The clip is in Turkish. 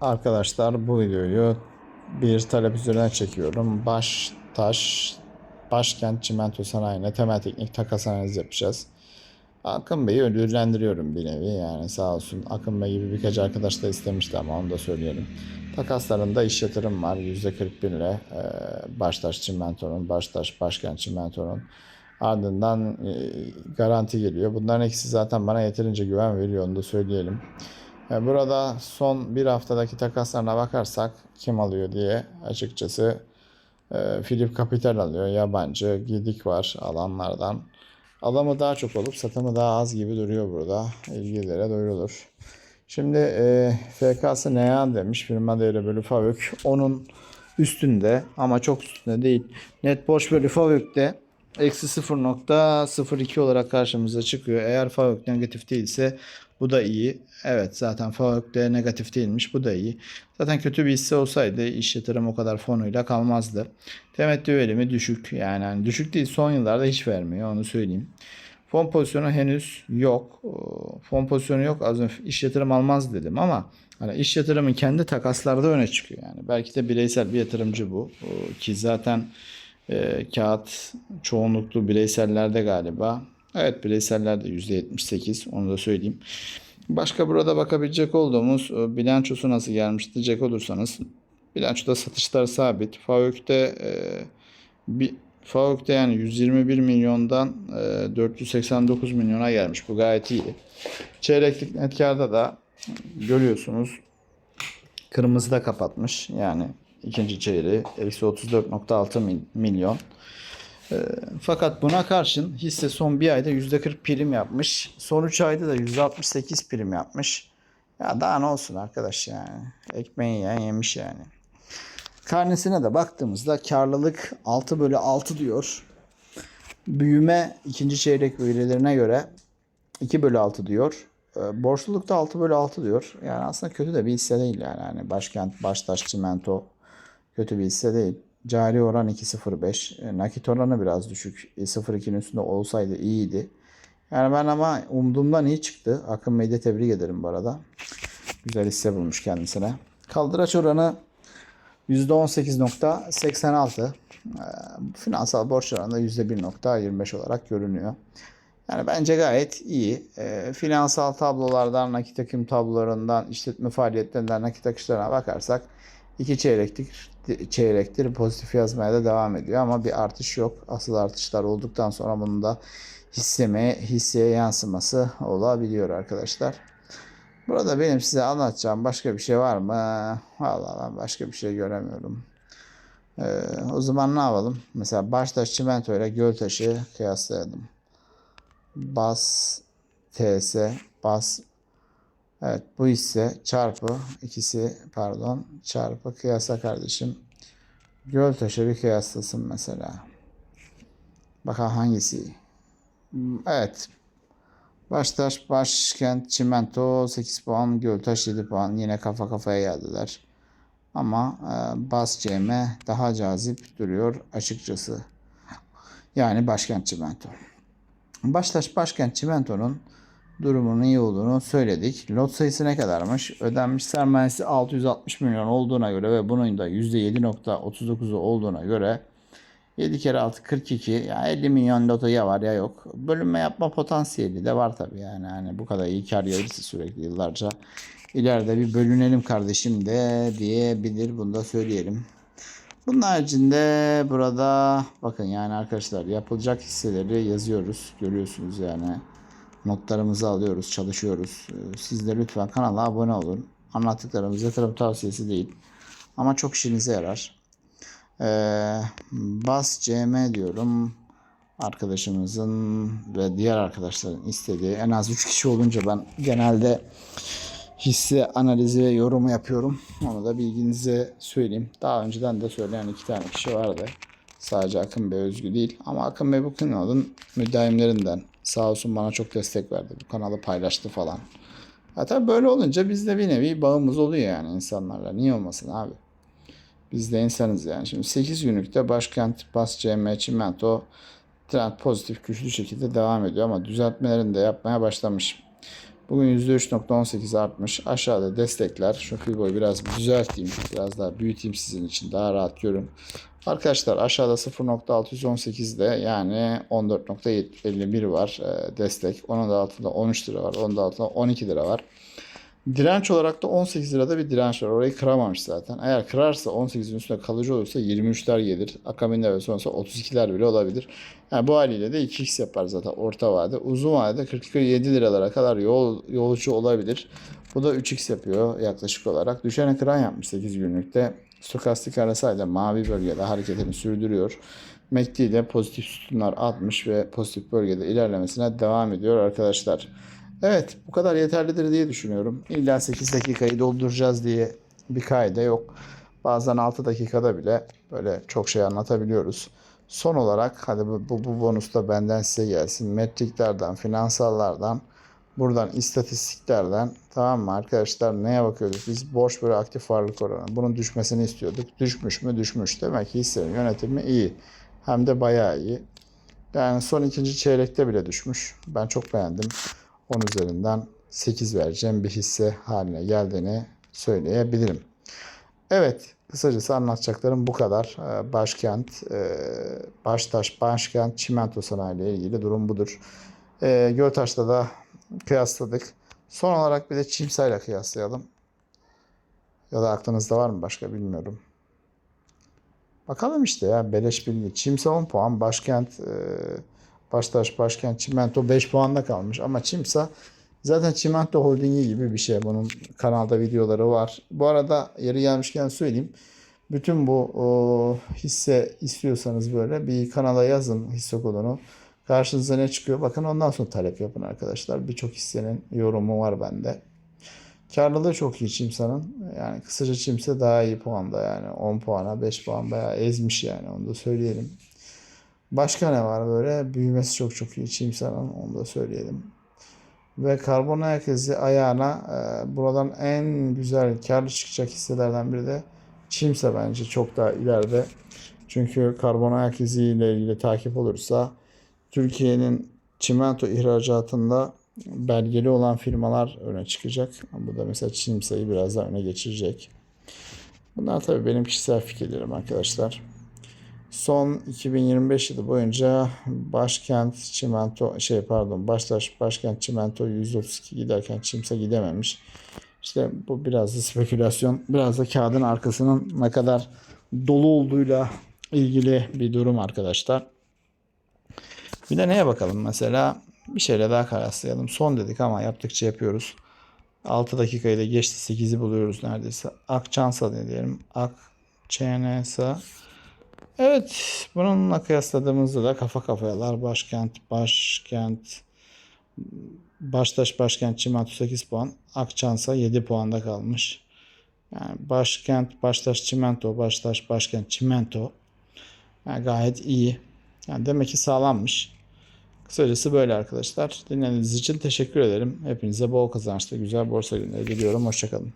Arkadaşlar bu videoyu bir talep üzerine çekiyorum. Baştaş Başkent Çimento Sanayi'ne temel teknik takas analizi yapacağız. Akın Bey'i ödüllendiriyorum bir nevi yani sağ olsun. Akın Bey gibi birkaç arkadaş da istemişti ama onu da söyleyelim. Takaslarında iş yatırım var %41 ile e, Baştaş Çimento'nun, Baştaş Başkent Çimento'nun ardından e, garanti geliyor. Bunların ikisi zaten bana yeterince güven veriyor onu da söyleyelim. E, Burada son bir haftadaki takaslarına bakarsak kim alıyor diye açıkçası e, Philip Capital alıyor. Yabancı. Gidik var alanlardan. Alımı daha çok olup satımı daha az gibi duruyor burada. İlgililere duyurulur. Şimdi e, FK'sı NEA demiş. Firma değeri bölü FAVÖK. Onun üstünde ama çok üstünde değil. Net borç bölü FAVÖK'te eksi 0.02 olarak karşımıza çıkıyor. Eğer FAVÖK negatif değilse bu da iyi. Evet zaten FAVÖK de negatif değilmiş. Bu da iyi. Zaten kötü bir hisse olsaydı iş yatırım o kadar fonuyla kalmazdı. Temettü verimi düşük. Yani hani düşük değil son yıllarda hiç vermiyor onu söyleyeyim. Fon pozisyonu henüz yok. Fon pozisyonu yok. Az önce iş yatırım almaz dedim ama hani iş yatırımın kendi takaslarda öne çıkıyor yani. Belki de bireysel bir yatırımcı bu. Ki zaten e, kağıt çoğunluklu bireysellerde galiba. Evet bireysellerde %78 onu da söyleyeyim. Başka burada bakabilecek olduğumuz e, bilançosu nasıl gelmiş diyecek olursanız bilançoda satışlar sabit. FAVÖK'te e, bir FAVÖK'te yani 121 milyondan e, 489 milyona gelmiş. Bu gayet iyi. Çeyreklik net karda da görüyorsunuz kırmızıda kapatmış. Yani ikinci çeyreği eksi 34.6 mil- milyon. E, fakat buna karşın hisse son bir ayda %40 prim yapmış. Son 3 ayda da %68 prim yapmış. Ya daha ne olsun arkadaş yani. Ekmeği yiyen yemiş yani. Karnesine de baktığımızda karlılık 6 bölü 6 diyor. Büyüme ikinci çeyrek verilerine göre 2 bölü 6 diyor. E, Borçluluk da 6 bölü 6 diyor. Yani aslında kötü de bir hisse değil yani. yani Başkent, Baştaş, Çimento kötü bir hisse değil. Cari oran 2.05. E, nakit oranı biraz düşük. E, 0.2'nin üstünde olsaydı iyiydi. Yani ben ama umduğumdan iyi çıktı. Akın de tebrik ederim bu arada. Güzel hisse bulmuş kendisine. Kaldıraç oranı %18.86. Ee, Finansal borç oranı da %1.25 olarak görünüyor. Yani bence gayet iyi. Finansal tablolardan, nakit akım tablolarından, işletme faaliyetlerinden nakit akışlarına bakarsak iki çeyrektir, çeyrektir pozitif yazmaya da devam ediyor ama bir artış yok. Asıl artışlar olduktan sonra bunun da hisseme, hisseye yansıması olabiliyor arkadaşlar. Burada benim size anlatacağım başka bir şey var mı? Vallahi ben başka bir şey göremiyorum. Ee, o zaman ne yapalım? Mesela Baştaş Çimento ile Göltaş'ı kıyaslayalım. Bas TS Bas Evet bu hisse çarpı ikisi pardon çarpı kıyasla kardeşim. Göltaş'ı bir kıyaslasın mesela. Bakalım hangisi? Evet Baştaş, Başkent, Çimento 8 puan, Göltaş 7 puan. Yine kafa kafaya geldiler. Ama e, Bas CM daha cazip duruyor açıkçası. Yani Başkent Çimento. Baştaş, Başkent Çimento'nun durumunun iyi olduğunu söyledik. Lot sayısı ne kadarmış? Ödenmiş sermayesi 660 milyon olduğuna göre ve bunun da %7.39'u olduğuna göre 7 kere 6 42 ya 50 milyon loto ya var ya yok. Bölünme yapma potansiyeli de var tabii yani. yani bu kadar iyi kar gelirse sürekli yıllarca ileride bir bölünelim kardeşim de diyebilir bunu da söyleyelim. Bunun haricinde burada bakın yani arkadaşlar yapılacak hisseleri yazıyoruz. Görüyorsunuz yani. Notlarımızı alıyoruz, çalışıyoruz. Ee, Siz de lütfen kanala abone olun. Anlattıklarımız yatırım tavsiyesi değil. Ama çok işinize yarar. Ee, Bas CM diyorum. Arkadaşımızın ve diğer arkadaşların istediği en az 3 kişi olunca ben genelde hisse analizi ve yorumu yapıyorum. Onu da bilginize söyleyeyim. Daha önceden de söyleyen iki tane kişi vardı. Sadece Akın Bey özgü değil. Ama Akın Bey bu kanalın müdahimlerinden. Sağ olsun bana çok destek verdi. Bu kanalı paylaştı falan. Ya böyle olunca bizde bir nevi bağımız oluyor yani insanlarla. Niye olmasın abi? Biz de insanız yani. Şimdi 8 günlükte başkent Bas CM Çimento trend pozitif güçlü şekilde devam ediyor ama düzeltmelerini de yapmaya başlamış. Bugün %3.18 artmış. Aşağıda destekler. Şu Fibo'yu biraz düzelteyim. Biraz daha büyüteyim sizin için. Daha rahat görün. Arkadaşlar aşağıda 0.618'de yani 14.51 var e, destek. Onun da altında 13 lira var. Onun da altında 12 lira var. Direnç olarak da 18 lirada bir direnç var. Orayı kıramamış zaten. Eğer kırarsa 18'in üstünde kalıcı olursa 23'ler gelir. Akabinde ve sonrasında 32'ler bile olabilir. Yani bu haliyle de 2x yapar zaten orta vade. Uzun vadede 47 liralara kadar yol yolcu olabilir. Bu da 3x yapıyor yaklaşık olarak. Düşene kıran yapmış 8 günlükte. Stokastik arasayla mavi bölgede hareketini sürdürüyor. MACD ile pozitif sütunlar atmış ve pozitif bölgede ilerlemesine devam ediyor arkadaşlar. Evet bu kadar yeterlidir diye düşünüyorum. İlla 8 dakikayı dolduracağız diye bir kaide yok. Bazen 6 dakikada bile böyle çok şey anlatabiliyoruz. Son olarak hadi bu, bu, bu bonus da benden size gelsin. Metriklerden, finansallardan, buradan istatistiklerden tamam mı arkadaşlar neye bakıyorduk? Biz borç böyle aktif varlık oranı. Bunun düşmesini istiyorduk. Düşmüş mü? Düşmüş. Demek ki hissenin yönetimi iyi. Hem de bayağı iyi. Yani son ikinci çeyrekte bile düşmüş. Ben çok beğendim. 10 üzerinden 8 vereceğim bir hisse haline geldiğini söyleyebilirim. Evet, kısacası anlatacaklarım bu kadar. Ee, Başkent, e, Baştaş, Başkent, Çimento Sanayi ile ilgili durum budur. Ee, Göltaş'ta da kıyasladık. Son olarak bir de Çimsa'yla kıyaslayalım. Ya da aklınızda var mı başka bilmiyorum. Bakalım işte ya beleş bilgi. Çimsa 10 puan, Başkent, e, Baştaş, Başkent, Çimento 5 puanda kalmış. Ama Çimsa zaten Çimento Holding'i gibi bir şey. Bunun kanalda videoları var. Bu arada yeri gelmişken söyleyeyim. Bütün bu o, hisse istiyorsanız böyle bir kanala yazın hisse kodunu. Karşınıza ne çıkıyor? Bakın ondan sonra talep yapın arkadaşlar. Birçok hissenin yorumu var bende. Karlılığı çok iyi Çimsa'nın. Yani kısaca Çimsa daha iyi puanda yani. 10 puana 5 puan bayağı ezmiş yani onu da söyleyelim. Başka ne var böyle? Büyümesi çok çok iyi Çimsa'nın onu da söyleyelim. Ve karbon ayak izi ayağına e, buradan en güzel karlı çıkacak hisselerden biri de Çimsa bence çok daha ileride. Çünkü karbon ayak izi ile ilgili takip olursa Türkiye'nin çimento ihracatında belgeli olan firmalar öne çıkacak. Bu da mesela Çimsa'yı biraz daha öne geçirecek. Bunlar tabii benim kişisel fikirlerim arkadaşlar. Son 2025 yılı boyunca Başkent Çimento şey pardon Baştaş Başkent Çimento 132 giderken Çimsa gidememiş. İşte bu biraz da spekülasyon, biraz da kağıdın arkasının ne kadar dolu olduğuyla ilgili bir durum arkadaşlar. Bir de neye bakalım mesela bir şeyle daha kıyaslayalım. Son dedik ama yaptıkça yapıyoruz. 6 dakikayı da geçti 8'i buluyoruz neredeyse. Akçansa diyelim. Akçansa Evet, bununla kıyasladığımızda da kafa kafayalar başkent, başkent, Baştaş başkent Çimento 8 puan, Akçansa 7 puanda kalmış. Yani başkent, Baştaş Çimento, Baştaş başkent Çimento yani gayet iyi. Yani demek ki sağlammış. Kısacası böyle arkadaşlar. Dinlediğiniz için teşekkür ederim. Hepinize bol kazançlı güzel borsa günleri diliyorum. Hoşçakalın.